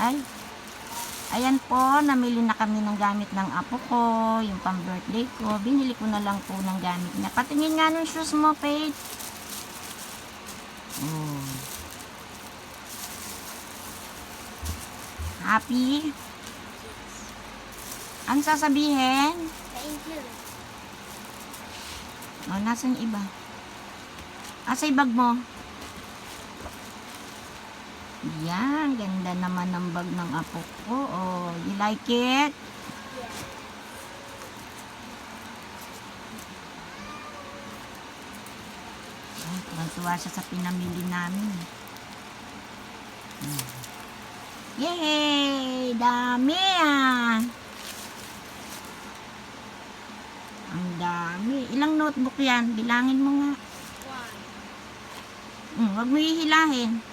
Ay, ayan po, namili na kami ng gamit ng apo ko, yung pang birthday ko. Binili ko na lang po ng gamit niya. Patingin nga ng shoes mo, Faith. Oh. Happy? Ano sasabihin? Thank you. Oh, nasan iba? Asa yung bag mo? Yan, ganda naman ng bag ng apo ko. Oh, you like it? Tuwan-tuwa siya sa pinamili namin. Hmm. Yay! Dami ah! Ang dami. Ilang notebook yan? Bilangin mo nga. One. Hmm, wag mo hihilahin.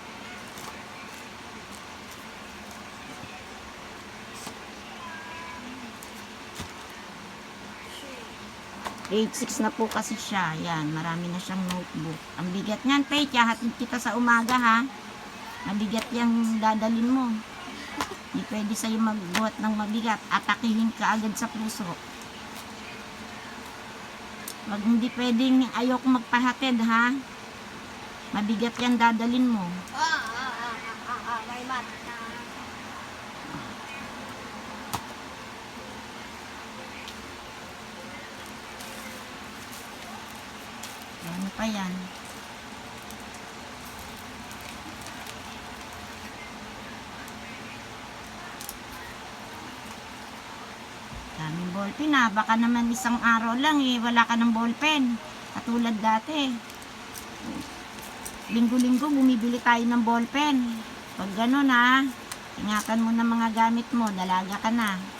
Grade 6 na po kasi siya. Yan, marami na siyang notebook. Ang bigat niyan, Faith. Hatid kita sa umaga, ha? Mabigat yung dadalin mo. Hindi pwede sa'yo magbuhat ng mabigat. Atakihin ka agad sa puso. Wag hindi pwedeng ayoko magpahatid, ha? Mabigat yan dadalin mo. Ah, ah, ah, ah, ah, ah, may mat na. Ano pa yan? Daming ballpen ah. Baka naman isang araw lang eh. Wala ka ng ballpen. Katulad dati. Linggo-linggo bumibili tayo ng ballpen. Pag gano'n ah, ingatan mo ng mga gamit mo. Dalaga ka na.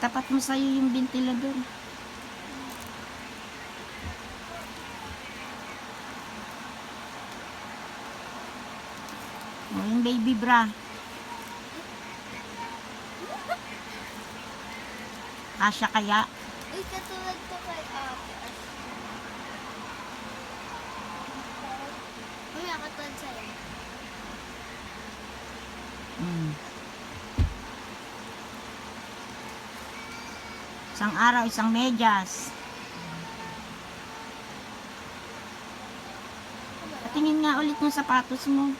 Itapat mo sa'yo yung ventilador. O, yung baby bra. Kasya kaya? Uy, katulad ko kay ate. Mamaya katulad sa'yo. Isang araw, isang medyas. Patingin nga ulit yung sapatos mo.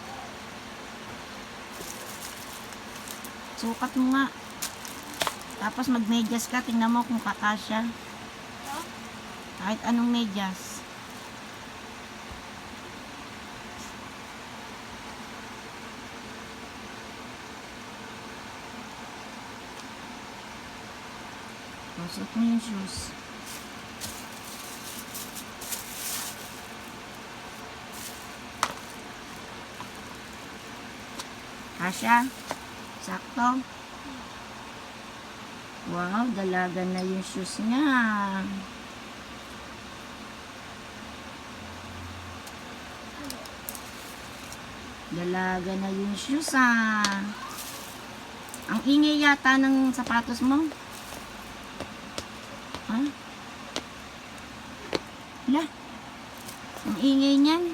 Sukat mo nga. Tapos magmedyas ka, tingnan mo kung kakasya. Kahit anong medyas. Tusot mo yung shoes. Kasha? Sakto? Wow, dalaga na yung shoes niya. Dalaga na yung shoes ah. Ang ingay yata ng sapatos mo. Ha? Hala. Ang ingay niyan.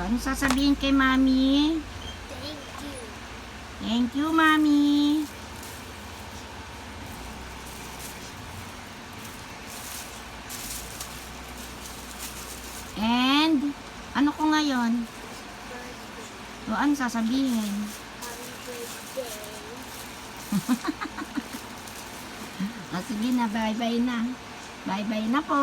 Ano sasabihin kay mami? Thank you. Thank you, mami. And, ano ko ngayon? O, ano sasabihin? O, sige na, bye-bye na. Bye-bye na po.